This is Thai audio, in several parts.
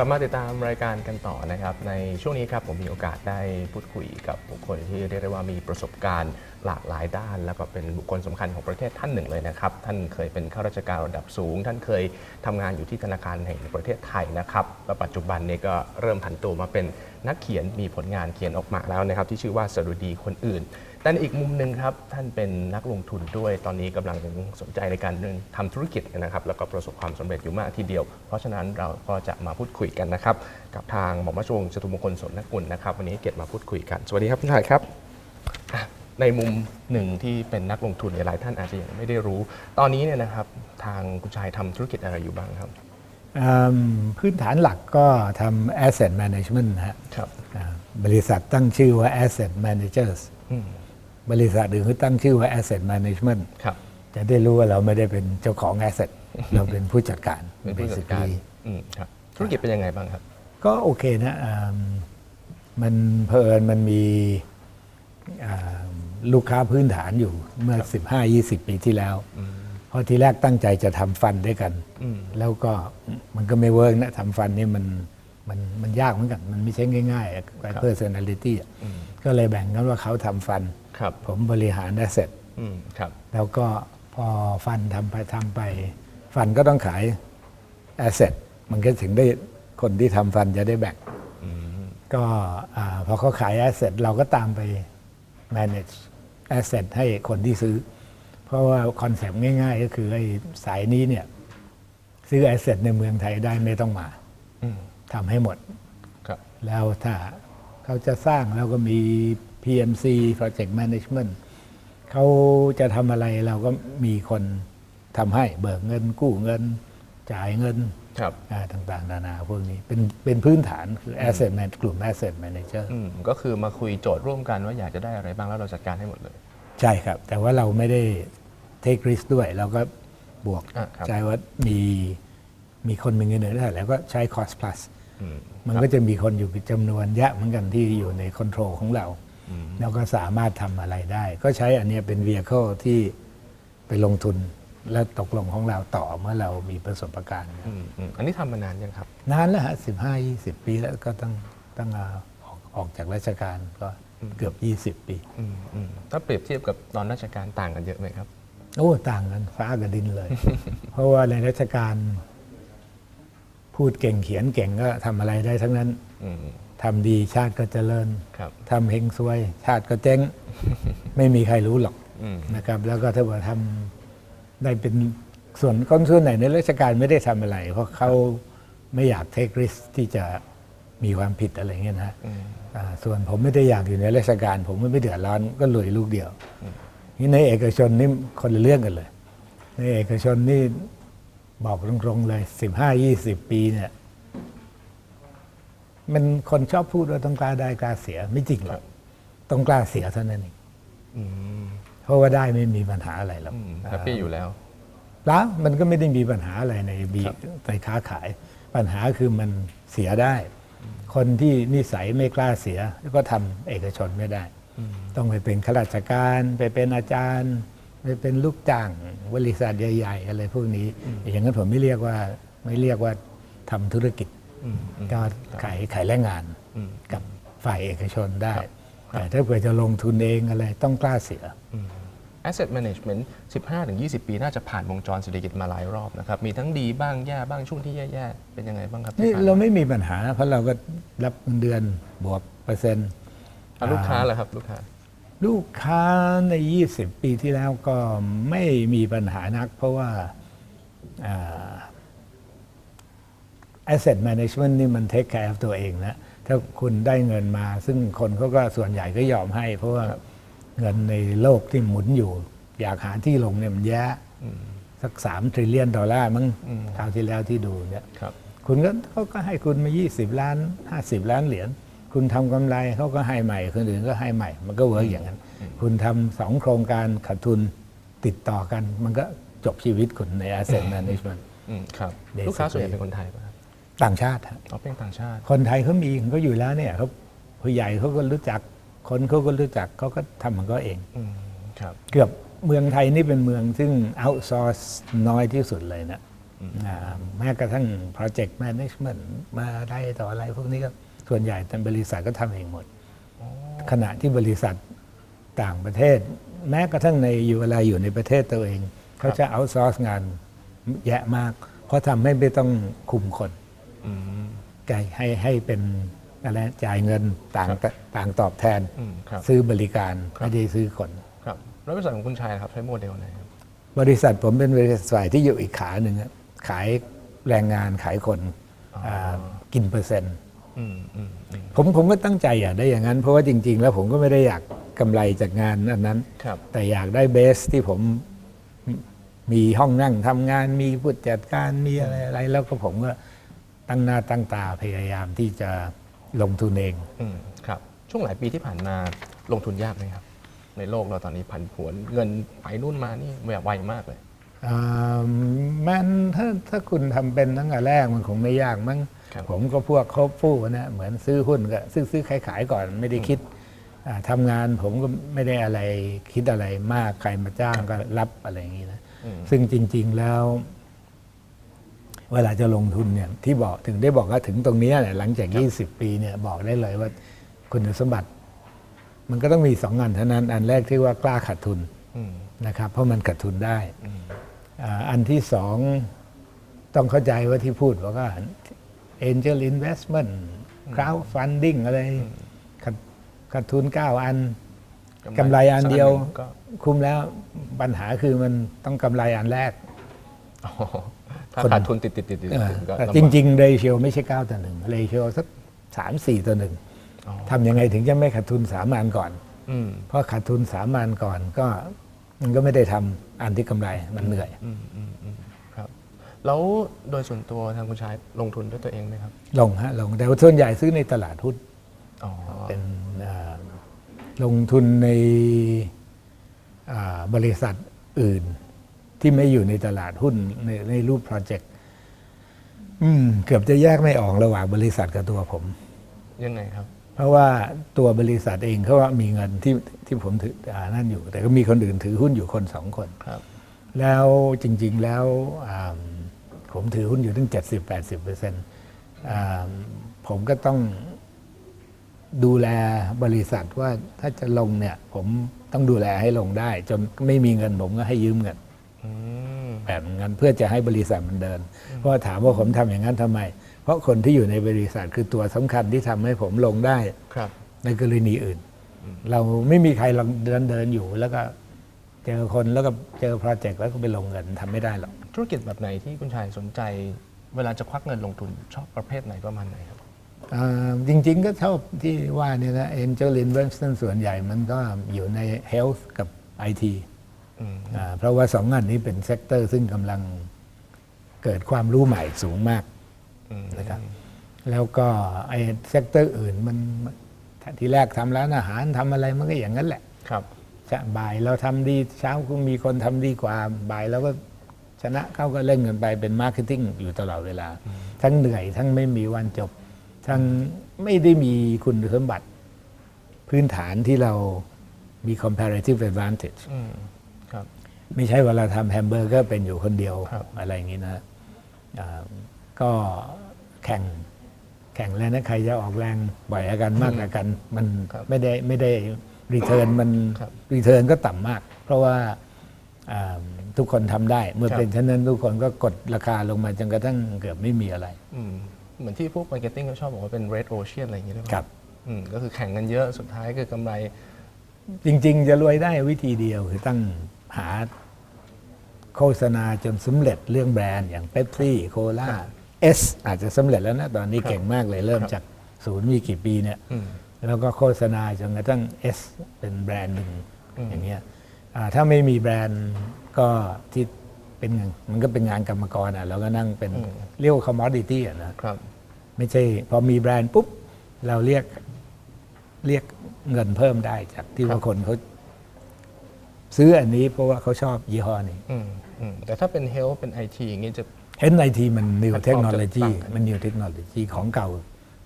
กลับมาติดตามรายการกันต่อนะครับ ในช่วงนี้ครับผมมีโอกาสได้พูดคุยกับบุคคลที่เรียกได้ว่ามีประสบการณ์หลากหลายด้าน แล้วก็เป็นบุคคลสำคัญของประเทศท่านหนึ่งเลยนะครับ ท่านเคยเป็นข้าราชการระดับสูง ท่านเคยทำงานอยู่ที่ธนาคารแห่งประเทศไทยนะครับและปัจจุบันนี้ก็เริ่มผันตัวมาเป็นนักเขียนมีผลงานเขียนออกมาแล้วนะครับ ที่ชื่อว่าสรุดีคนอื่น แต่ในอีกมุมหนึ่งครับท่านเป็นนักลงทุนด้วยตอนนี้กำลังสนใจในการทำธุรกิจนะครับ แล้วก็ประสบความสำเร็จอยู่มากทีเดียว เพราะฉะนั้นเราก็จะมาพูดคุยกันนะครับ กับทางหมอมราชวงศ์จตุมงคลสนนกุลนะครับ วันนี้เกียรติมาพูดคุยกัน สวัสดีครับคุณชายครับอะในมุมหนึ่งที่เป็นนักลงทุนเนี่ยหลายท่านอาจจะยังไม่ได้รู้ ตอนนี้เนี่ยนะครับทางคุณชายทำธุรกิจอะไรอยู่บ้างครับอืมพื้นฐานหลักก็ทำ asset management นะฮะครับอ่าบริษัทตั้งชื่อว่า asset managers อืม บริษัทอื่นก็ตั้งชื่อว่า asset management ครับ จะได้รู้ว่าเราไม่ได้เป็นเจ้าของ asset เราเป็นผู้จัดการ เป็นผู้จัดการ basically อืมครับ ธุรกิจเป็นยังไงบ้างครับ ก็โอเคนะอืมมันเพอิญมันมีอ่าลูกค้าพื้นฐานอยู่เมื่อ 15-20 ปีที่แล้วเพราะทีแรกตั้งใจจะทำฟันด้วยกันอืมแล้วก็มันก็ไม่เวิร์กนะทำฟันนี่มันมันมันยากเหมือนกัน มันไม่ใช่ง่ายๆครับ personality อะก็เลยแบ่งกันว่าเขาทำฟัน ครับผมบริหารได้เสร็จอืมครับแล้วก็พอฟันทำไปทำไป ฟันก็ต้องขาย asset มันก็ถึงได้คนที่ทำฟันจะได้แบ่งก็อ่าพอเขาขาย asset เราก็ตามไป manage asset ให้คนที่ซื้อ เพราะว่าคอนเซปต์ง่าย ๆ ก็คือไอ้สายนี้เนี่ยซื้อ asset ในเมืองไทยได้ไม่ต้องมาอืมทำให้หมด ครับ แล้วถ้าเขาจะสร้างเราก็มี PMC Project Management เขาจะทำอะไรเราก็มีคนทำให้เบิกเงินกู้เงิน จ่ายเงินครับอ่าต่างๆ นานาพวกนี้เป็นเป็นพื้นฐานคือ Asset Man กลุ่ม Asset Manager อืมก็คือมาคุยโจทย์ร่วมกันว่าอยากจะได้อะไรบ้างแล้วเราจัดการให้หมดเลย ใช่ครับ แต่ว่าเราไม่ได้ take risk ด้วย เราก็บวกอะครับใช้ว่ามีมีคนมีเงินเดือนเท่าไหร่แล้วก็ใช้ cost plus อืมมันก็จะมีคนอยู่เป็นจำนวนเยอะเหมือนกันที่อยู่ในคอนโทรลของเรา แล้วก็สามารถทำอะไรได้ ก็ใช้อันเนี้ยเป็น vehicle ที่ไปลงทุนและตกลงของเราต่อเมื่อเรามีประสบการณ์อืมอืมอันนี้ทำมานานยังครับ นานแล้วฮะสิบห้ายี่สิบปีแล้วก็ตั้งตั้งอ่าออกออกจากราชการก็เกือบ20ปี อืมอืมถ้าเปรียบเทียบกับตอนราชการต่างกันเยอะไหมครับ โอ้ต่างกันฟ้ากับดินเลย เพราะว่าในราชการ พูดเก่งเขียนเก่งก็ทำอะไรได้ทั้งนั้น อืม ทำดีชาติก็เจริญครับทำเฮงซวย ชาติก็เจ๊ง ไม่มีใครรู้หรอกอืมนะครับ แล้วก็ถ้าว่าทำได้เป็นส่วนคนส่วนไหนในราชการไม่ได้ทำอะไร เพราะเขาไม่อยากเทคริสที่จะมีความผิดอะไรเงี้ยนะฮะอ่าส่วนผมไม่ได้อยากอยู่ในราชการ ผมไม่เดือดร้อนก็รวยลูกเดียวนี่ในเอกชนนี่คนละเรื่องกันเลย ในเอกชนนี่บอกตรงๆเลยสิบห้ายี่สิบปีเนี่ย มันคนชอบพูดว่าต้องกล้าได้กล้าเสียไม่จริงหรอกต้องกล้าเสียเท่านั้นเองเพราะว่าได้ไม่มีปัญหาอะไรหรอกอืมแฮปปี้อยู่แล้วแล้วมันก็ไม่ได้มีปัญหาอะไรในบีครับในค้าขาย ปัญหาคือมันเสียได้ คนที่นิสัยไม่กล้าเสียก็ทำเอกชนไม่ได้ ต้องไปเป็นข้าราชการไปเป็นอาจารย์ไปเป็นลูกจ้างบริษัทใหญ่ ๆ อะไรพวกนี้ อย่างนั้นผมไม่เรียกว่าไม่เรียกว่าทำธุรกิจ ก็ขายขายแรงงานกับฝ่ายเอกชนได้ แต่ถ้าเผื่อจะลงทุนเองอะไรต้องกล้าเสีย Asset Management 15-20 ปีน่าจะผ่านวงจรเศรษฐกิจมาหลายรอบนะครับ มีทั้งดีบ้างแย่บ้างช่วงที่แย่ๆ เป็นยังไงบ้างครับที่นี่ผ่านเราไม่มีปัญหานะเพราะเราก็รับเงินเดือนบวกเปอร์เซ็นต์อะลูกค้าเหรอครับลูกค้า ลูกค้าใน 20 ปีที่แล้วก็ไม่มีปัญหานัก เพราะว่าอ่า asset management นี่มัน take care of ตัวเองนะถ้าคุณได้เงินมา ซึ่งคนเขาก็ส่วนใหญ่ก็ยอมให้ เพราะว่าเงินในโลกที่หมุนอยู่ อยากหาที่ลงเนี่ยมันแย่สักสามทริลเลียนดอลลาร์มั้งคราวที่แล้วที่ดูเนี่ยครับคุณก็เขาก็ให้คุณมา 20 ล้าน 50 ล้านเหรียญคุณทำกำไรเขาก็ให้ใหม่คนอื่นก็ให้ใหม่ มันก็เวิร์กอย่างนั้น คุณทำสองโครงการขาดทุนติดต่อกัน มันก็จบชีวิตคุณใน asset management อืมครับ Basically ลูกค้าส่วนใหญ่เป็นคนไทยป่ะครับ ต่างชาติฮะอ๋อเป็นต่างชาติ คนไทยเขามีเขาอยู่แล้วเนี่ยเขาผู้ใหญ่เขาก็รู้จัก คนเขาก็รู้จักเขาก็ทำของเขาเองอืมครับ เกือบเมืองไทยนี่เป็นเมืองซึ่ง outsource น้อยที่สุดเลยนะอ่าแม้กระทั่ง project management มาอะไรต่ออะไรพวกนี้ก็ส่วนใหญ่ทางบริษัทก็ทำเองหมด ขณะที่บริษัทต่างประเทศ แม้กระทั่งในอยู่เวลาอยู่ในประเทศตัวเอง เขาจะเอาซอร์สงานแยะมาก เพราะทำให้ไม่ต้องคุมคนอืม จ่ายให้ให้เป็นอะไรจ่ายเงินต่างครับต่างตอบแทนอืมครับซื้อบริการครับไม่ได้ซื้อคนครับแล้วบริษัทของคุณชัยนะครับใช้โมเดลไหนครับบริษัทผมเป็นบริษัทฝ่ายที่อยู่อีกขาหนึ่งอะขายแรงงานขายคนากินเปอร์เซ็นต์อืมอืมอืมผมผมก็ตั้งใจอยากได้อย่างนั้น เพราะว่าจริง ๆ แล้วผมก็ไม่ได้อยากกำไรจากงานอันนั้นครับแต่อยากได้เบสที่ผมมีห้องนั่งทำงานมีผู้จัดการมีอะไรอะไรแล้วก็ผมก็ ตั้งหน้าตั้งตาพยายามที่จะลงทุนเอง อืมครับ ช่วงหลายปีที่ผ่านมาลงทุนยากไหมครับ ในโลกเราตอนนี้ผันผวนเงินไปนู่นมานี่แบบไวมากเลย อ่ามันถ้าถ้าคุณทำเป็นตั้งแต่แรกมันคงไม่ยากมั้งครับ ผมก็พวกเขาฟู่นะเหมือนซื้อหุ้นก็ซื้อซื้อขายขายก่อนไม่ได้คิดอ่าทำงานผมก็ไม่ได้อะไรคิดอะไรมากใครมาจ้างก็รับอะไรอย่างนี้นะอืมซึ่งจริง ๆแล้ว เวลาจะลงทุนเนี่ยที่บอกถึงได้บอกว่าถึงตรงเนี้ยเนี่ยหลังจาก 20 ปีเนี่ยบอกได้เลยว่าคุณสมบัติ มันก็ต้องมีสองอันเท่านั้น อันแรกที่ว่ากล้าขาดทุนอืมนะครับ เพราะมันขาดทุนได้อืมอ่าอันที่สองต้องเข้าใจว่าที่พูดว่าก็ angel investment crowd funding อะไรขาดขาดทุน 9 อันกำไรอันเดียวสักหนึ่งก็คุ้มแล้วปัญหาคือมันต้องกำไรอันแรกอ๋อ ถ้าคนขาดทุนติดติดติดติดเออก็แต่ลำบากจริงๆเรเชียไม่ใช่ 9 ต่อหนึ่งเรเชียสักสามสี่ต่อหนึ่งอ๋อทำยังไงถึงจะไม่ขาดทุนสามอันก่อนอืมเพราะขาดทุนสามอันก่อนก็มันก็ไม่ได้ทำอันที่กำไรมันเหนื่อยอืมอืมอืมครับ แล้วโดยส่วนตัวทางคุณชายลงทุนด้วยตัวเองไหมครับ ลงฮะลงแต่ว่าส่วนใหญ่ซื้อในตลาดหุ้นอ๋อเป็นอ่าลงทุนในอ่าบริษัทอื่น ที่ไม่อยู่ในตลาดหุ้นในในรูปโปรเจกต์อืมเกือบจะแยกไม่ออกระหว่างบริษัทกับตัวผม ยังไงครับ เพราะว่าตัวบริษัทเองเขาว่ามีเงินที่ที่ผมถืออานั่นอยู่ แต่ก็มีคนอื่นถือหุ้นอยู่คนสองคนครับ แล้วจริง ๆ แล้วอ่าผมถือหุ้นอยู่ถึง70-80%เปอร์เซ็นต์ผมก็ต้องดูแลบริษัทว่าถ้าจะลงเนี่ย ผมต้องดูแลให้ลงได้ จนไม่มีเงินผมก็ให้ยืมเงิน อืมแบบนั้นเพื่อจะให้บริษัทมันเดิน เพราะว่าถามว่าผมทำอย่างนั้นทำไม เพราะคนที่อยู่ในบริษัทคือตัวสำคัญที่ทำให้ผมลงได้ครับในกรณีอื่น เราไม่มีใครลองเดินเดินอยู่แล้วก็เจอคนแล้วก็เจอโปรเจกต์แล้วก็ไปลงเงินทำไม่ได้หรอกธุรกิจแบบไหนที่คุณชายสนใจ เวลาจะควักเงินลงทุนชอบประเภทไหนประมาณไหนครับอ่าจริงๆก็ชอบที่ว่าเนี่ยนะ Angel Investment ส่วนใหญ่มันก็อยู่ใน Health กับ IT อืมอ่า เพราะว่าสองงานนี้เป็นเซกเตอร์ซึ่งกำลังเกิดความรู้ใหม่สูงมากอืมนะครับแล้วก็ไอ้เซกเตอร์อื่นมันทีแรกทำร้านอาหารทำอะไรมันก็อย่างนั้นแหละครับจะบ่ายเราทำดีเช้าก็มีคนทำดีกว่า บ่ายแล้วก็ชนะเขาก็เล่นกันไปเป็นมาร์เก็ตติ้งอยู่ตลอดเวลา ทั้งเหนื่อยทั้งไม่มีวันจบ ทั้งไม่ได้มีคุณสมบัติพื้นฐานที่เรามี comparative advantage อืมครับ ไม่ใช่เวลาทำแฮมเบอร์เกอร์เป็นอยู่คนเดียวครับอะไรอย่างนี้นะอ่าก็แข่งแข่งแล้วนะใครจะออกแรงบ่อยกันมากกว่ากัน มันครับไม่ได้ไม่ได้รีเทิร์นมันครับรีเทิร์นก็ต่ำมาก เพราะว่าอ่าทุกคนทำได้ เมื่อครับเป็นเช่นนั้นทุกคนก็กดราคาลงมาจนกระทั่งเกือบไม่มีอะไรอืมเหมือนที่พวกมาร์เก็ตติ้งเขาชอบบอกว่าเป็น red ocean อะไรอย่างเงี้ยหรือเปล่าครับอืมก็คือแข่งกันเยอะสุดท้ายคือกำไร จริง ๆ จะรวยได้วิธีเดียวคือตั้ง หาโฆษณาจนสำเร็จเรื่องแบรนด์อย่างเ e ปซี่โคลาครับเอสอาจจะสำเร็จแล้วนะ ตอนนี้ครับเก่งมากเลยเริ่มครับจากศูนย์มีกี่ปีเนี่ยอืมแล้วก็โฆษณาจนกระทั่ง S เป็นแบรนด์หนึ่งอืมอย่างเงี้ยอ่าถ้าไม่มีแบรนด์ก็ที่เป็นงานมันก็เป็นงานกรรมกรอะเราก็นั่งเป็นเรียกว่า commodity อะนะครับ ไม่ใช่พอมีแบรนด์ปุ๊บ เราเรียกเรียกเงินเพิ่มได้จากที่ว่าคนเขา ซื้ออันนี้เพราะว่าเขาชอบยี่ห้อนี้ อืมอืมแต่ถ้าเป็น health เป็น IT อย่างเงี้ยจะ เห็นไอทีมัน new แพลตฟอร์ม technology จะต่างกัน มัน new technology ของเก่า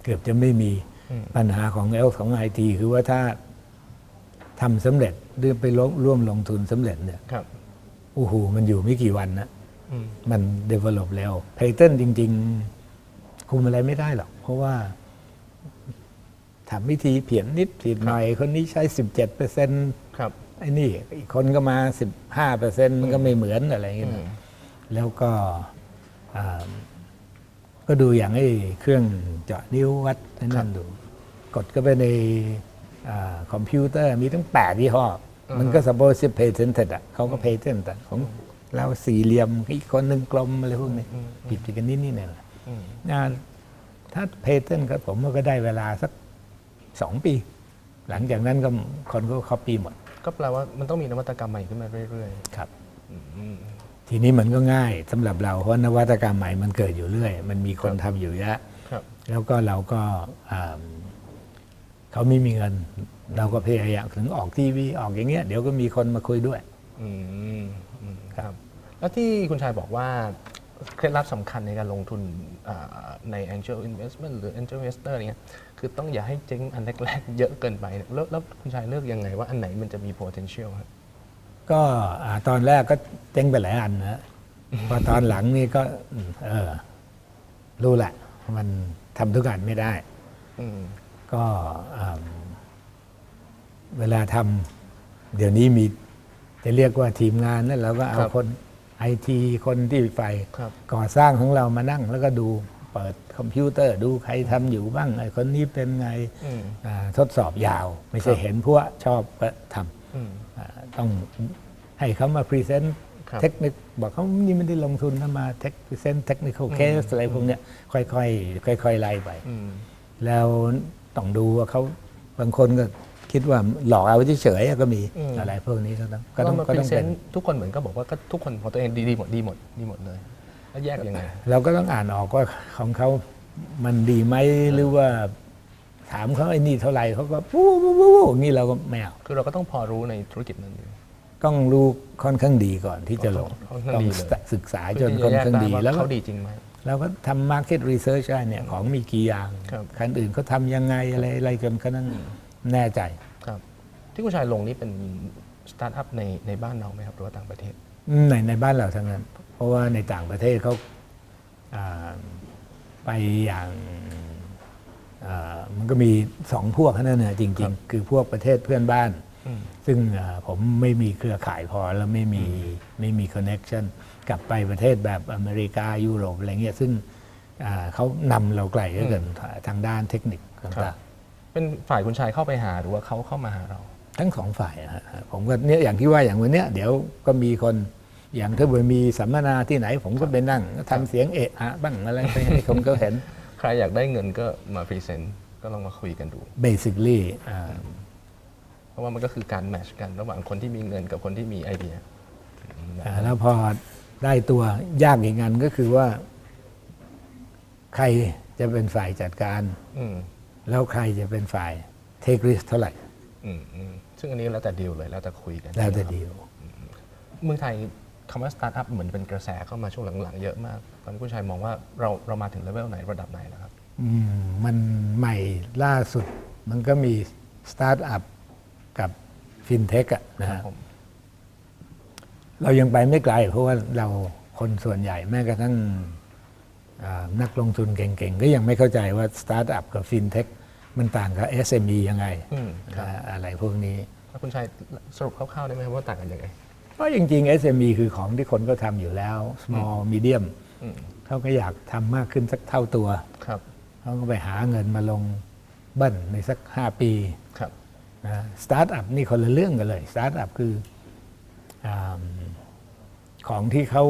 เกือบจะไม่มีอืมปัญหาของเอลของไอทีคือว่าถ้าทำสำเร็จหรือไปลงร่วมลงทุนสำเร็จเนี่ยครับ โอ้โหมันอยู่ไม่กี่วันนะ อืม มัน develop เร็ว patent จริง ๆ คุมอะไรไม่ได้หรอก เพราะว่าทำวิธีเพียนนิดผิดหน่อย คนนี้ใช้ 17เปอร์เซ็นต์ครับ ไอ้นี่อีกคนก็มา15เปอร์เซ็นต์มันก็ไม่เหมือนอะไรอย่างเงี้ยอืมนะแล้วก็อ่าก็ดูอย่างไอ้เครื่องเจาะนิ้ววัดไอ้นั่นดู กดก็ไปในอ่าคอมพิวเตอร์มีตั้งแปดยี่ห้อ มันก็ suppose จะ patented อะเขาก็ patent แต่ของเราสี่เหลี่ยมอีกคนหนึ่งกลมอะไรพวกนี้ผิดกันนิดนิดๆหน่อยอืมๆนะถ้า patent ก็ผมว่าก็ได้เวลาสักสองปี หลังจากนั้นก็คนก็ copy หมด ก็แปลว่ามันต้องมีนวัตกรรมใหม่ขึ้นมาเรื่อยครับๆอืมทีนี้มันก็ง่ายสำหรับเราเพราะนวัตกรรมใหม่มันเกิดอยู่เรื่อย มันมีคนทำอยู่เยอะครับแล้วก็เราก็อ่าเขาไม่มีเงิน เราก็พยายามถึงออกทีวีออกอย่างเงี้ยเดี๋ยวก็มีคนมาคุยด้วยอืมอืมครับ แล้วที่คุณชายบอกว่า เคล็ดลับสำคัญในการลงทุนอ่าใน angel investment หรือ angel investor เนี่ยคือต้องอย่าให้เจ๊งอันแรกๆเยอะเกินไปเนี่ยแล้วแล้วคุณชายเลือกยังไงว่าอันไหนมันจะมี potential ครับก็อ่าตอนแรกก็เจ๊งไปหลายอันนะพอตอนหลังนี่ก็อืมเออ รู้แหละ มันทำทุกอันไม่ได้อืมก็อ่าเวลาทำเดี๋ยวนี้มีจะเรียกว่าทีมงานแล้วเราก็เอาคน ไอทีคนที่ฝ่ายครับก่อสร้างของเรามานั่งแล้วก็ดูเปิดคอมพิวเตอร์ดูใครทำอยู่บ้างไอ้คนนี้เป็นไงอืมอ่าทดสอบยาว ไม่ใช่ครับเห็นพวกชอบก็ทอืมำอ่าต้องให้เขามาพรีเซนต์ครับเทคนิคบอกเขานี่ไม่ได้ลงทุนนะมาเทคพรีเซนต์เทคนิคเคสอะไรพวกเนี้ยค่อยๆค่อยๆไล่ไปอืมแล้วต้องดูว่าเขาบางคนก็ คิดว่าหลอกเอาเฉยๆก็มีอืม อะไรพวกนี้ก็ต้องก็ก็ต้ต้อองงมาก็พรีต้องเซเป็นนต์ทุกคนเหมือนก็บอกว่าก็ทุกคนของตัวเองดีดีหมดดีหมดดีหมดเลยแล้วแยกยังไง เราก็ต้องอ่านออกว่าของเขามันดีไหมหรือว่า ถามเขาไอ้นี่เท่าไหร่เขาก็ปู้ปู้ปู้ปู้อย่างนี้เราก็ไม่เอา คือเราก็ต้องพอรู้ในธุรกิจนั้นอยู่ ต้องรู้ค่อนข้างดีก่อนที่จะลงค่อนข้างต้องดีเลย ศึกษาจเพื่นที่ค่อนจะแยกข้างได้ดีว่าแล้วก็ เขาดีจริงไหม เราก็ทำ market research ได้เนี่ยของมีกี่อย่างครับ คันอื่นเขาทำยังไงอะไรอะไรจนกระนั้น แน่ใจ ครับ ที่คุณชายลงนี่เป็นสตาร์ทอัพในในบ้านเราไหมครับหรือว่าต่างประเทศ ในในบ้านเราทั้งนั้น เพราะว่าในต่างประเทศเขาอ่าไปอย่างอ่ามันก็มีสองพวกเท่านั้นนะจครัริงบๆคือพวกประเทศเพื่อนบ้าน อืม ซึ่งอ่าผมไม่มีเครือข่ายพอแล้วไม่มีไม่มีคอนเน็ชันกลับไปประเทศแบบอเมริกายุโรปอะไรเงี้ยซึ่งอ่าเขานำเราไกลเหลือเกินทางด้านเทคนิคครัต่างบ เป็นฝ่ายคุณชายเข้าไปหาหรือว่าเขาเข้ามาหาเราๆทั้งสองฝ่ายอะฮะผมก็เนี่ยอย่างที่ว่าอย่างวันเนี้ยเดี๋ยวก็มีคนอย่างถ้าเกิดมีสัมมนาที่ไหน ผมก็ไปนั่งทำเสียงเอะอะบ้างอะไรไปให้คนเขาเห็น ใครอยากได้เงินก็มาพรีเซนต์ก็ลองมาคุยกันดู basically อ่าเพราะว่ามันก็คือการแมทช์กันระหว่างคนที่มีเงินกับคนที่มีไอเดียอ่าแล้วพอได้ตัวยากอีกงานก็คือว่า ใครจะเป็นฝ่ายจัดการ อืม แล้วใครจะเป็นฝ่ายเทคริสเท่าไหร่อืมอืมซึ่งอันนี้แล้วแต่ดีลเลยแล้วแต่คุยกันแล้วแต่ดีลเมืองไทยคำว่าสตาร์ทอัพเหมือนเป็นกระแสเข้ามาช่วงหลังๆ เยอะมาก ตอนนี้คุณชายมองว่าเราเรามาถึงเลเวลไหนระดับไหนแล้วครับอืมมันใหม่ล่าสุด มันก็มีสตาร์ทอัพกับฟินเทคอะนะครัฮะบผมเรายังไปไม่ไกล เพราะว่าเราคนส่วนใหญ่แม้กระทั่งอ่า นักลงทุนเก่งๆ ก็ยังไม่เข้าใจว่าสตาร์ทอัพกับฟินเทคมันต่างกับ SME ยังไงอืมครับอ่าอะไรพวกนี้แล้วคุณชายสรุปคร่าวๆได้ไหมครับว่าต่างกันยังไงเพราะจริงๆ SME คือของที่คนก็ทำอยู่แล้ว small medium อืมเขาก็อยากทำมากขึ้นสักเท่าตัวครับเขาก็ไปหาเงินมาลงเบิ้ลในสัก 5 ปีครับนะสตาร์ทอัพนี่คนละเรื่องกันเลยสตาร์ทอัพคืออาของที่เขา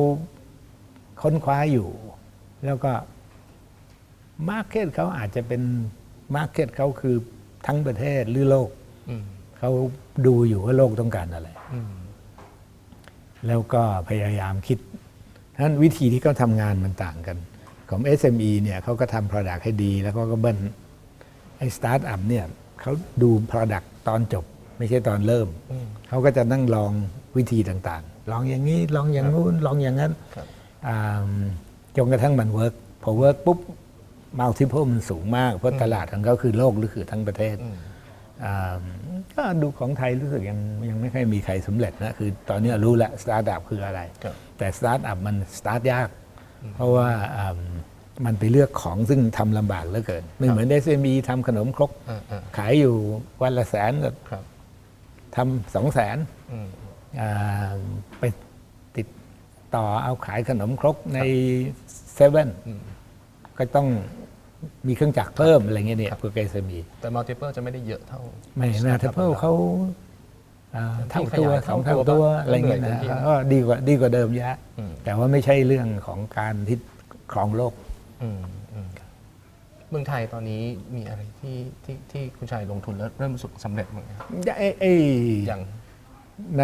ค้นคว้าอยู่ แล้วก็มาร์เก็ตเขาอาจจะเป็นมาร์เก็ตเขาคือทั้งประเทศหรือโลกอืมเขาดูอยู่ว่าโลกต้องการอะไรอืมแล้วก็พยายามคิดฉะนั้นวิธีที่เขาทำงานมันต่างกัน ของ SME เนี่ยเขาก็ทำ Product ให้ดี แล้วก็ก็เบิ้ลไอ้สตาร์ทอัพเนี่ยเขาดู Product ตอนจบ ไม่ใช่ตอนเริ่มอืมเขาก็จะนั่งลองวิธีต่างๆ ลองอย่างนี้ ลองอย่างนู้น ลองอย่างนั้นครับอ่า จนกระทั่งมันเวิร์กพอเวิร์กปุ๊บมัลติเพมันสูงมาก เพราะตลาดของเขาคือโลกหรือคือทั้งประเทศอืมอ่าก็ดูของไทยรู้สึกยังยังไม่ค่อยมีใครสำเร็จนะ คือตอนนี้รู้แล้วสตาร์ทอัพคืออะไรครับแต่สตาร์ทอัพมันสตาร์ทยาก เพราะว่าอืมมันไปเลือกของซึ่งทำลำบากเหลือเกิน ไม่เหมือน SME ทำขนมครกอ่าอ่าขายอยู่วันละแสนก็ครับทำสองแสนอืมอ่าไปติด ต่อเอาขายขนมครกในเซเว่นอืมก็ต้องมีเครื่องจักรเพิ่มอะไรเงี้ยเนี่ยพวกเอสมีแต่มัลติเ l ิจะไม่ได้เยอะเท่าไม่นาทเพิลเขาอ่าเท่าตัวขยายสองเท่าเท่าตัตัววบ้างอะไรเงี้ยเหนื่อยนะเต็มที่ก็ดีกว่าดีกว่าเดิมเยอะอืมแต่ว่าไม่ใช่เรื่องของการที่ครองโลกอืมอืมเมืองไทยตอนนี้มีอะไรที่ที่ที่คุณชายลงทุนแล้วเริ่มประสบสำเร็จมั้างไหมครับไอ้ไอ้อย่าง ใน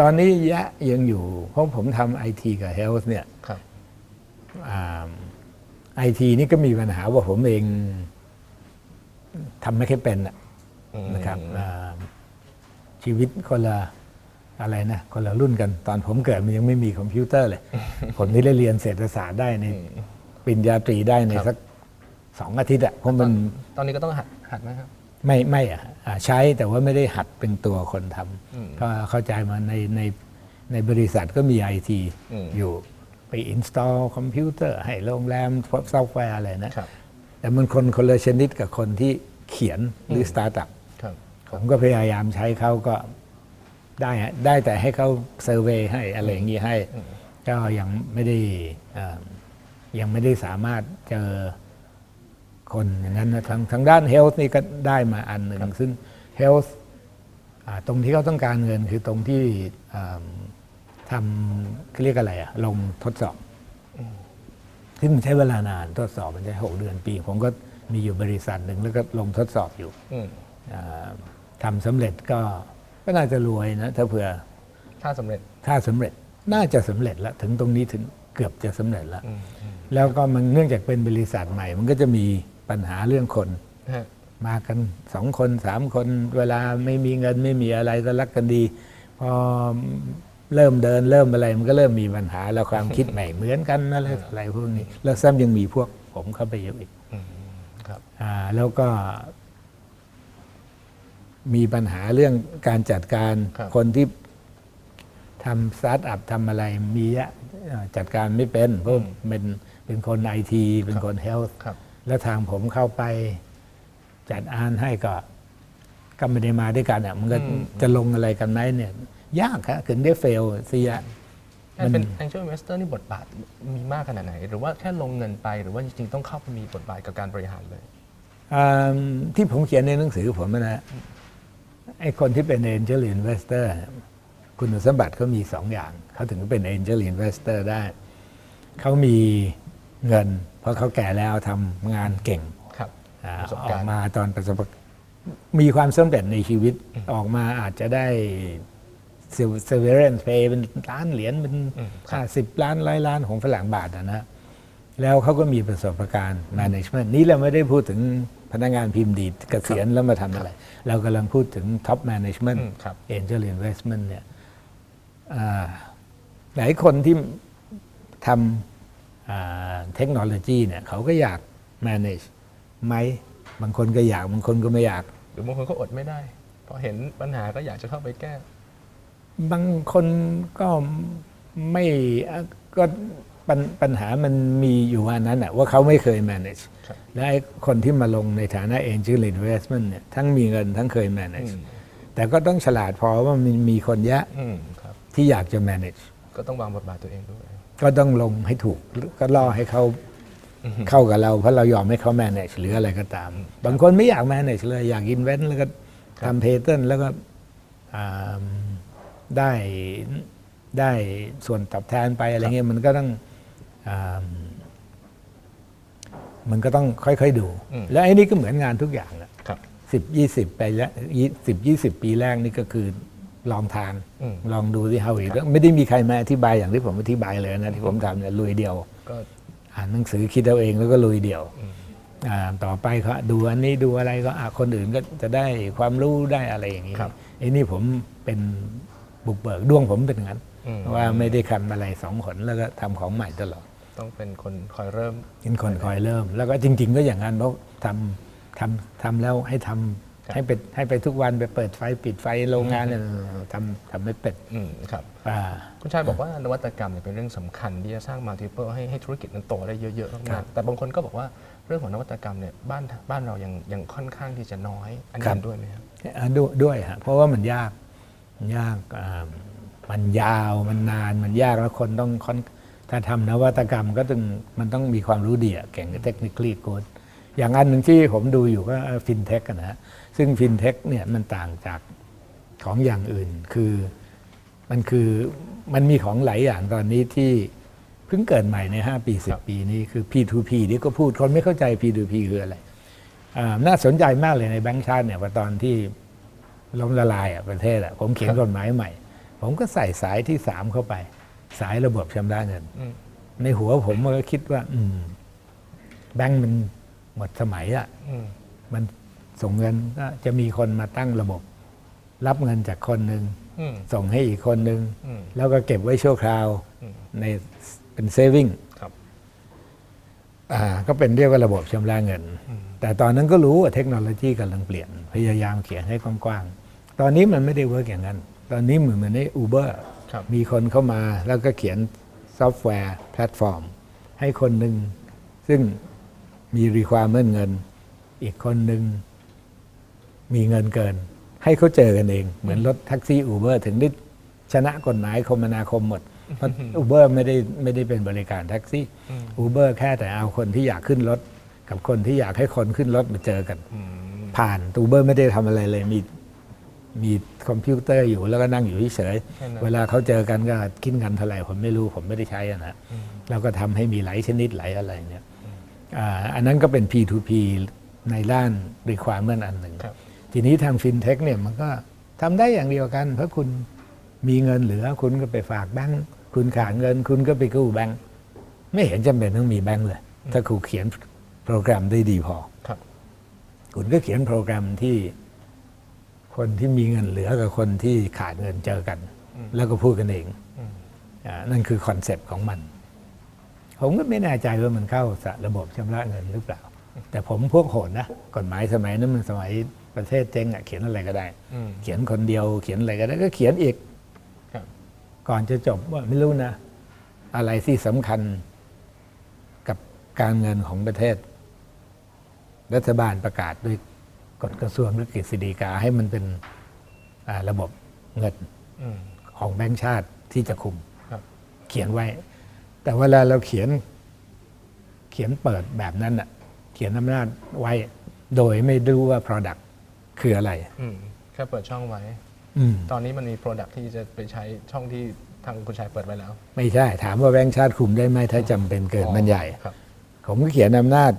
ตอนนี้ยะยังอยู่เพราะผมทำไอทีกับเฮลท์เนี่ยครับไอทีนี่ก็มีปัญหาว่าผมเองทำไม่ค่อยเป็นอะอืมนะครับอ่าชีวิตคนละอะไรนะคนละรุ่นกันตอนผมเกิดมันยังไม่มีคอมพิวเตอร์เลย ผมนี่ได้เรียนเศรษฐศาสตร์ได้ในปริญญาตรีได้ในครับสักสองอาทิตย์อะเพราะมันตอนนี้ก็ต้องหัดหัดไหมครับ ไม่ไม่อะอ่าใช้แต่ว่าไม่ได้หัดเป็นตัวคนทอืมำก็เข้าใจมาในในในบริษัทก็มีไอทีอืมอยู่ไปอินสตอลคอมพิวเตอร์ให้โรงแรมซอฟต์แวร์อะไรนะครับแต่มันคนคนละชนิดกับคนที่เขียนหรือสตาร์ทอัพครับผมก็พยายามใช้เขาก็ได้ฮะได้แต่ให้เขาเซอร์เวยให้อะไรอย่างนี้ให้ ก็ยังไม่ได้เอ่อยังไม่ได้สามารถเจอ คนอย่างนั้นนะทางทางด้านเฮลท์นี่ก็ได้มาอันหนึ่งซึ่งเฮลท์ตรงที่เขาต้องการเงินคือตรงที่อ่าทำเขาเรียกอะไรอะลงทดสอบที่มันใช้เวลานานทดสอบมันใช้หกเดือนปี ผมก็มีอยู่บริษัทหนึ่งแล้วก็ลงทดสอบอยู่อืมอ่าทำสำเร็จก็ก็น่าจะรวยนะถ้าเผื่อถ้าสำเร็จถ้าสำเร็จน่าจะสำเร็จแล้วถึงตรงนี้ถึงเกือบจะสำเร็จแล้วอืมอืมแล้วก็มันเนื่องจากเป็นบริษัทใหม่ มันก็จะมี ปัญหาเรื่องคนฮะมากันสองคนสามคน เวลาไม่มีเงินไม่มีอะไรก็รักกันดี พอเริ่มเดินเริ่มอะไรมันก็เริ่มมีปัญหาแล้วความคิดใหม่เหมือนกันอะไรอะไรพวกนี้ แล้วซ้ำยังมีพวกผมเข้าไปเยอะอีกอืมครับอ่าแล้วก็ มีปัญหาเรื่องการจัดการครับคนที่ทำสตาร์ทอัพทำอะไรมีอะอ่าจัดการไม่เป็นเพราะเป็นเป็นคนไอทีเป็นคนเฮลท์ครับ แล้วทางผมเข้าไปจัดอ่านให้ก็ก็ไม่ได้มาด้วยกันอะมันก็อืมจะลงอะไรกันไหมเนี่ย ยากครับถึงได้เฟลเสียการเป็น angel investor นี่บทบาทมีมากขนาดไหน หรือว่าแค่ลงเงินไปหรือว่าจริงๆ ต้องเข้าไปมีบทบาทกับการบริหารเลยอ่าที่ผมเขียนในหนังสือผมนะไอ้คนที่เป็น angel investor คุณสมบัติเขามีสองอย่าง เขาถึงเป็น angel investor ได้ เขามีเงิน เพราะเขาแก่แล้วทำงานเก่งครับอ่าประสบออการกณ์มาตอนประสบมีความสำเร็จในชีวิตออกมาอาจจะได้เซเวเรนเพย์เป็นล้านเหรียญเป็นอืมครับห้าสิบล้านร้อยล้านของฝรั่งบาทนะนะแล้วเขาก็มีประสบการณ์ management นี่เราไม่ได้พูดถึงพนักงานพิมพ์ดีดเกษียณแล้วมาทำอะไร เรากำลังพูดถึง top management อืมครับ angel investment เนี่ยอ่าหลายคนที่ทำอ่า เทคโนโลยีเนี่ยเขาก็อยาก manage ไหมบางคนก็อยากบางคนก็ไม่อยาก หรือบางคนก็อดไม่ได้ พอเห็นปัญหาก็อยากจะเข้าไปแก้ บางคนก็ไม่อะก็ปัญปัญหามันมีอยู่ว่านั้นแหะว่าเขาไม่เคย manage ครับและไอ้คนที่มาลงในฐานะ angel investment เนี่ยทั้งมีเงินทั้งเคย manage อืมแต่ก็ต้องฉลาดพอว่ามันมีคนเยอะอืมครับที่อยากจะ manage ก็ต้องวางบทบาทตัวเองด้วย ก็ต้องลงให้ถูกก็ล่อให้เขาเข้ากับเรา เพราะเรายอมให้เขา manage หรืออะไรก็ตาม บางคนไม่อยาก manage เลย อยาก invent แล้วก็ครับทำ patent แล้วก็อ่าได้ได้ส่วนตอบแทนไปอะไรเงี้ยมันก็ต้องอ่ามันก็ต้องค่อยๆดูอืมแล้วไอ้นี่ก็เหมือนงานทุกอย่างแหละครับสิบยี่สิบไปแล้วสิบยี่สิบปีแรกนี่ก็คือ ลองทางอืมลองดูที่เฮาอีกไม่ได้มีใครมาอธิบายอย่างที่ผมอธิบายเลยนะที่ผมทำเนี่ยลุยเดียวก็อ่านหนังสือคิดเอาเองแล้วก็ลุยเดียวอ่าต่อไปเขาดูอันนี้ดูอะไรก็อะคนอื่นก็จะได้ความรู้ได้อะไรอย่างนี้ครับไอ้นี่ผมเป็นบุกเบิกดวงผมเป็นอย่างนั้นอืมว่าไม่ได้ทำอะไรสองผลแล้วก็ทำของใหม่ตลอดต้องเป็นคนคอยเริ่มเป็นคนคอยเริ่ม แล้วก็จริง ๆ ก็อย่างนั้นเพราะทำทำทำแล้วให้ทำ ให้ไปให้ไปทุกวันไปเปิดไฟปิดไฟโรงงานเนี่ยทำทำไม่เป็นอืมครับอ่า คุณชายบอกว่านวัตกรรมเนี่ยเป็นเรื่องสำคัญที่จะสร้าง multiple ให้ให้ธุรกิจนั้นโตได้เยอะๆครัมากบๆแต่บางคนก็บอกว่าเรื่องของนวัตกรรมเนี่ยบ้านบ้านเรายังยังค่อนข้างที่จะน้อยอันนี้ครับเห็นด้วยไหมครับอ่าด้วยด้วยฮะเพราะว่ามันยากมันยากอ่ามันยาวมันนานมันยากแล้วคนต้องค่อนถ้าทำนวัตกรรมก็ต้องมันต้องมีความรู้ดีอะเก่งเทคนิคลีโกด อย่างอันหนึ่งที่ผมดูอยู่ก็ฟินเทคนะฮะซึ่งฟินเทคเนี่ยมันต่างจากของอย่างอื่น คือมันคือมันมีของหลายอย่างตอนนี้ที่เพิ่งเกิดใหม่ใน 5 ปีครับ10 ปีนี้คือ P2P ที่ก็พูดคนไม่เข้าใจ P2P คืออะไรอ่าน่าสนใจมากเลยในแบงก์ชาติเนี่ยว่าตอนที่ล้มละลายอะประเทศอะผมเขียนกฎหมายใหม่ ผมก็ใส่สายที่สามเข้าไป สายระบบชำระเงินอืมในหัวผมมันก็คิดว่าอืมแบงก์มัน หมดสมัยอะอืมมันส่งเงินก็จะมีคนมาตั้งระบบ รับเงินจากคนหนึ่งอืมส่งให้อีกคนหนึ่งอืมแล้วก็เก็บไว้ชั่วคราวอืมในเป็นเซฟิงครับอ่าก็เป็นเรียกว่าระบบชำระเงินอืมแต่ตอนนั้นก็รู้ว่าเทคโนโลยีกำลังเปลี่ยน พยายามเขียนให้กว้างๆ ตอนนี้มันไม่ได้เวิร์กอย่างนั้น ตอนนี้เหมือนเหมือนในอูเบอร์ครับมีคนเข้ามาแล้วก็เขียนซอฟต์แวร์แพลตฟอร์ม ให้คนหนึ่งซึ่ง มี requirement เงิน อีกคนหนึ่งมีเงินเกิน ให้เขาเจอกันเอง เหมือนรถแท็กซี่อูเบอร์ถึงได้ชนะกฎหมายคมนาคมหมด เพราะอูเบอร์ไม่ได้ไม่ได้เป็นบริการแท็กซี่อูเบอร์แค่แต่เอาคนที่อยากขึ้นรถ กับคนที่อยากให้คนขึ้นรถมาเจอกัน ผ่านอูเบอร์ไม่ได้ทำอะไรเลยมีมีคอมพิวเตอร์อยู่แล้วก็นั่งอยู่เฉยเวลาเขาเจอกันก็คิดกันเท่าไหร่ผมไม่รู้ผมไม่ได้ใช้อะนะแล้วก็ทำให้มีหลายชนิดหลายอะไรเนี่ย อ่าอันนั้นก็เป็น P2P ในด้าน requirement อันหนึ่งครับทีนี้ทางฟินเทคเนี่ยมันก็ทำได้อย่างเดียวกัน เพราะคุณมีเงินเหลือคุณก็ไปฝากแบงก์คุณขาดเงิน คุณก็ไปกู้แบงก์ไม่เห็นจำเป็นต้องมีแบงก์เลย ถ้าคุณเขียนโปรแกรมได้ดีพอครับ คุณก็เขียนโปรแกรมที่คนที่มีเงินเหลือกับคนที่ขาดเงินเจอกัน แล้วก็พูดกันเองอืมอานั่นคือคอนเซปต์ของมัน ผมก็ไม่แน่ใจว่ามันเข้าสระบบชำระเงินหรือเปล่า แต่ผมพวกโหดนะกฎหมายสมัยนั้นมันสมัยประเทศเจ๊งอะเขียนอะไรก็ได้อืมเขียนคนเดียวเขียนอะไรก็ได้ก็เขียนอีกครับก่อนจะจบว่าไม่รู้นะ อะไรที่สำคัญกับการเงินของประเทศ รัฐบาลประกาศด้วยกฎกระทรวงหรือกฤษฎีกาให้มันเป็นอ่าระบบเงินอืมของแบงก์ชาติที่จะคุมครับเขียนไว้ แต่เวลาเราเขียนเขียนเปิดแบบนั้นอะเขียนอำนาจไว้โดยไม่รู้ว่า Product คืออะไร อืมแค่เปิดช่องไว้ อืมตอนนี้มันมี Product ที่จะไปใช้ช่องที่ทางคุณชายเปิดไว้แล้ว ไม่ใช่ ถามว่าแบงก์ชาติคุมได้ไหมถ้าจำเป็นเกินมันใหญ่ ครับ ผมก็เขียนอำนาจ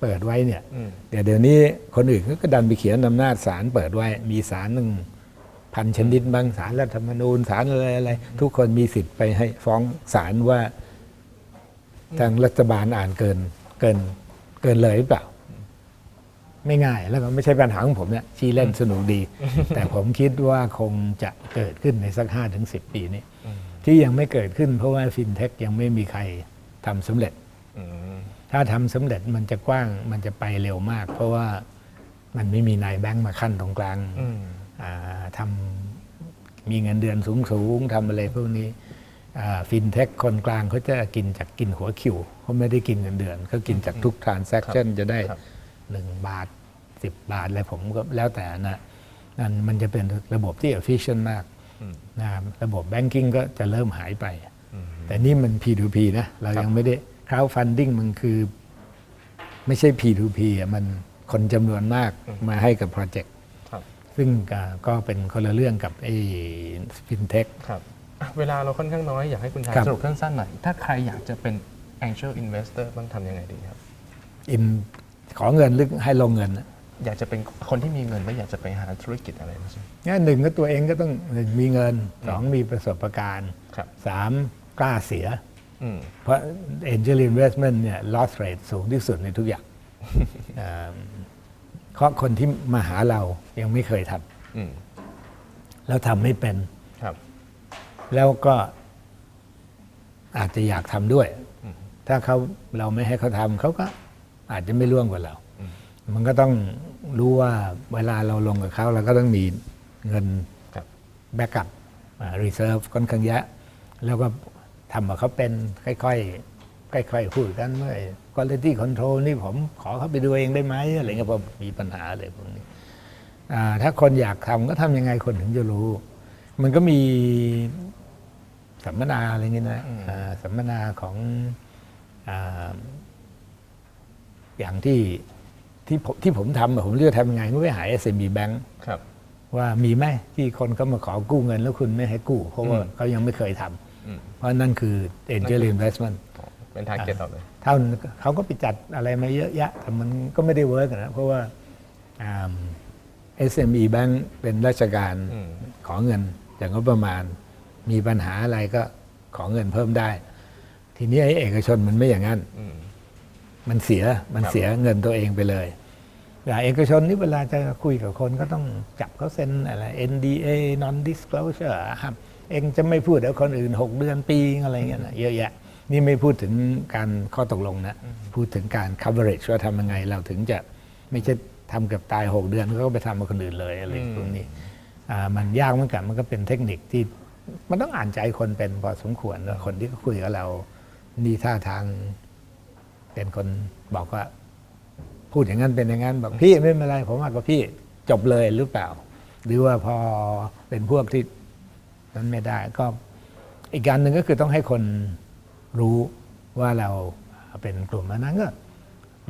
เปิดไว้เนี่ย อืมแต่เดี๋ยวนี้คนอื่นก็ดันไปเขียนอำนาจศาลเปิดไว้ มีศาลหนึ่งพันชนิดบางศาลรัฐธรรมนูญศาลอะไรอะไร ทุกคนมีสิทธิ์ไปให้ฟ้องศาลว่า ทางรัฐบาลอ่านเกินเกินเกินเลยหรือเปล่า ไม่ง่ายแล้วก็ไม่ใช่ปัญหาของผมเนี่ยชี้เล่นสนุกดี แต่ผมคิดว่าคงจะเกิดขึ้นในสักห้าถึงสิบปีนี้อืมที่ยังไม่เกิดขึ้นเพราะว่าฟินเทคยังไม่มีใครทำสำเร็จอืมถ้าทำสำเร็จมันจะกว้างมันจะไปเร็วมาก เพราะว่ามันไม่มีนายแบงค์มาขั้นตรงกลางอืมอ่าทำมีเงินเดือนสูงสูงๆทำอะไรพวกนี้ ฟินเทคคนกลางเขาจะกินจากกินหัวคิวเขาไม่ได้กินเงินเดือนเขากินจากทุกทราน s ซ c ชันจะได้ครับหนึ่งบาทสิบบาทอะไรผมก็แล้วแต่นะนั่นมันจะเป็นระบบที่ efficient มากอืมนะระบบแบงกิ้งก็จะเริ่มหายไปอืมแต่นี่มัน P2P นะเราครับยังไม่ได้ crowdfunding มันคือ ไม่ใช่ P2P อะมันคนจำนวนมากมาให้กับโปรเจกต์ครับซึ่งก็ก็เป็นคนละเรื่องกับไอ้ฟินเทคครับอะ เวลาเราค่อนข้างน้อยอยากให้คุณชายครับ สรุปสั้นๆหน่อย ถ้าใครอยากจะเป็น angel investor ต้องทำยังไงดีครับ อินขอเงินหรือให้ลงเงินน่ะอยากจะเป็นคนที่มีเงินแล้วอยากจะไปหาธุรกิจอะไรนะใช่ไหมงั้นหนึ่งก็ตัวเองก็ต้องหนึ่งมีเงินสองมีประสบการณ์ครับ สามกล้าเสีย อืม เพราะ angel investment เนี่ย loss rate สูงที่สุดในทุกอย่าง เอ่อเพราะคนที่มาหาเรายังไม่เคยทอืมำแล้วทำไม่เป็นครับ แล้วก็อาจจะอยากทำด้วยอืมถ้าเขาเราไม่ให้เขาทำเขาก็อาจจะไม่ร่วมกับเรา มันก็ต้องรู้ว่าเวลาเราลงกับเขาเราก็ต้องมีเงินครับแบ็กอัพรีเซิร์ฟค่อนข้างเยอะ แล้วก็ทำมาเขาเป็นค่อยๆค่อยๆพูดกันว่า quality control นี่ผมขอเขาไปดูเองได้ไหมอะไรเงี้ยพอมีปัญหาอะไรพวกนี้อ่าถ้าคนอยากทำก็ทำยังไงคนถึงจะรู้ มันก็มี สัมมนาอะไรเงี้ยนะอ่าสัมมนาของอาอย่างที่ที่ผมที่ผมทำอะผมเลือกทำยังไงก็ไปหา SMB Bank ครับ ว่ามีไหมที่คนเขามาขอกู้เงินแล้วคุณไม่ให้กู้ เพราะว่าอืมเขายังไม่เคยทอืมำเพราะนั่นคือ angel investment อ๋อเป็นทาร์เก็ตเราเลยเท่านั้นเขาก็ไปจัดอะไรมาเยอะแยะ แต่มันก็ไม่ได้เวิร์กนะ เพราะว่าอ่า SME Bank เป็นราชการอืมขอเงินจากงบประมาณ มีปัญหาอะไรก็ขอเงินเพิ่มได้ ทีนี้ไอ้เอกชนมันไม่อย่างนั้น อืม มันเสียมันครับเสียเงินตัวเองไปเลยอย่างเอกชนนี่เวลาจะคุยกับคนก็ต้องจับเขาเซ็นอะไร NDA non disclosure ห้ามเองจะไม่พูดเดี๋ยวคนอื่น 6 เดือนปีอะไรเงี้ยนะเยอะแยะ นี่ไม่พูดถึงการข้อตกลงนะ พูดถึงการ coverage ว่าทำยังไงเราถึงจะไม่ใช่ทำเกับตาย 6 เดือนก็ไปทำกับคนอื่นเลยอะไรพวกนี้อ่ามันยากเหมือนกันมันก็เป็นเทคนิคที่ มันต้องอ่านใจคนเป็นพอสมควรคนที่เขาคุยกับเรานี่ท่าทางเป็นคนบอกว่า พูดอย่างนั้นเป็นอย่างนั้นบอกพี่ไม่เป็นไรผมว่ากับพี่จบเลยหรือเปล่า หรือว่าพอเป็นพวกที่นั้นไม่ได้ ก็อีกการหนึ่งก็คือต้องให้คนรู้ว่าเราเป็นกลุ่มนั้นก็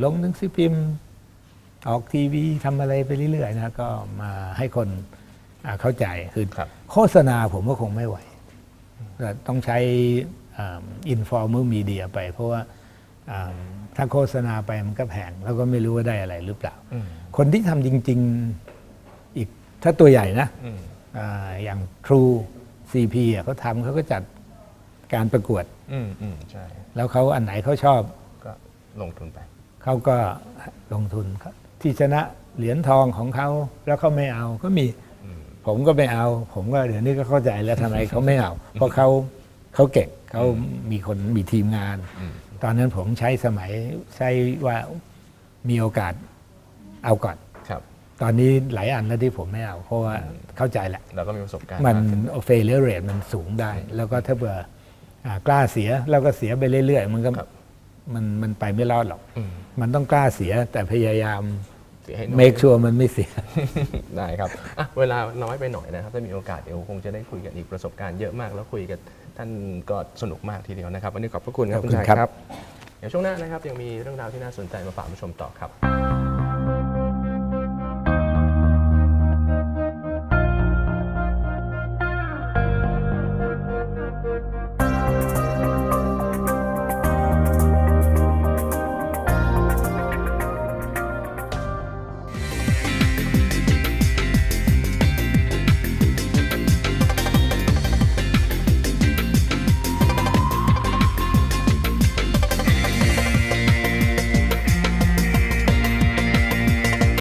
ลงหนังสือพิมพ์ ออกทีวีทำอะไรไปเรื่อยๆนะก็มาให้คน เข้าใจคือครับโฆษณาผมก็คงไม่ไหวแต่ต้องใช้อินฟอร์ม l มีเดียไป เพราะว่าอ่าถ้าโฆษณาไปมันก็แพงแล้วก็ไม่รู้ว่าได้อะไรหรือเปล่าอืมคนที่ทำจริง ๆ อีกถ้าตัวใหญ่นะอืมอาอย่าง True CP อะเขาทำเขาก็จัดการประกวดอืมอืมใช่แล้วเขาอันไหนเขาชอบ ก็ลงทุนไป เขาก็ลงทุนครับที่ชนะเหรียญทองของเขาแล้วเขาไม่เอาก็มีอืม ผมก็ไม่เอา ผมก็เดี๋ยวนี้ก็เข้าใจแล้วทำไมเขาไม่เอา เพราะเขาเขาเก่งเขามีคนมีทีมงานอืมตอนนั้นผมใช้สมัยใช้ว่ามีโอกาสเอาก่อน ครับ ตอนนี้หลายอันแล้วที่ผมไม่เอา เพราะว่าเข้าใจแหละ เราก็มีประสบการณ์มันมากขึ้นเฟลเรทมันสูงได้ แล้วก็ถ้าเบื่ออ่ากล้าเสียแล้วก็เสียไปเรื่อยๆ มันก็ครับมันมันไปไม่รอดหรอกอืมมันต้องกล้าเสียแต่พยายาม เสียให้น้อย เมคชัวร์มันไม่เสีย ได้ครับอะเวลาน้อยไปหน่อยนะครับ ถ้ามีโอกาสเดี๋ยวคงจะได้คุยกันอีกประสบการณ์เยอะมาก แล้วคุยกันท่านก็สนุกมากทีเดียวนะครับ วันนี้ขอบพระคุณครับขอบคุคุณณชายครับ ครับ เดี๋ยวช่วงหน้านะครับ ยังมีเรื่องราวที่น่าสนใจมาฝากผู้ชมต่อครับ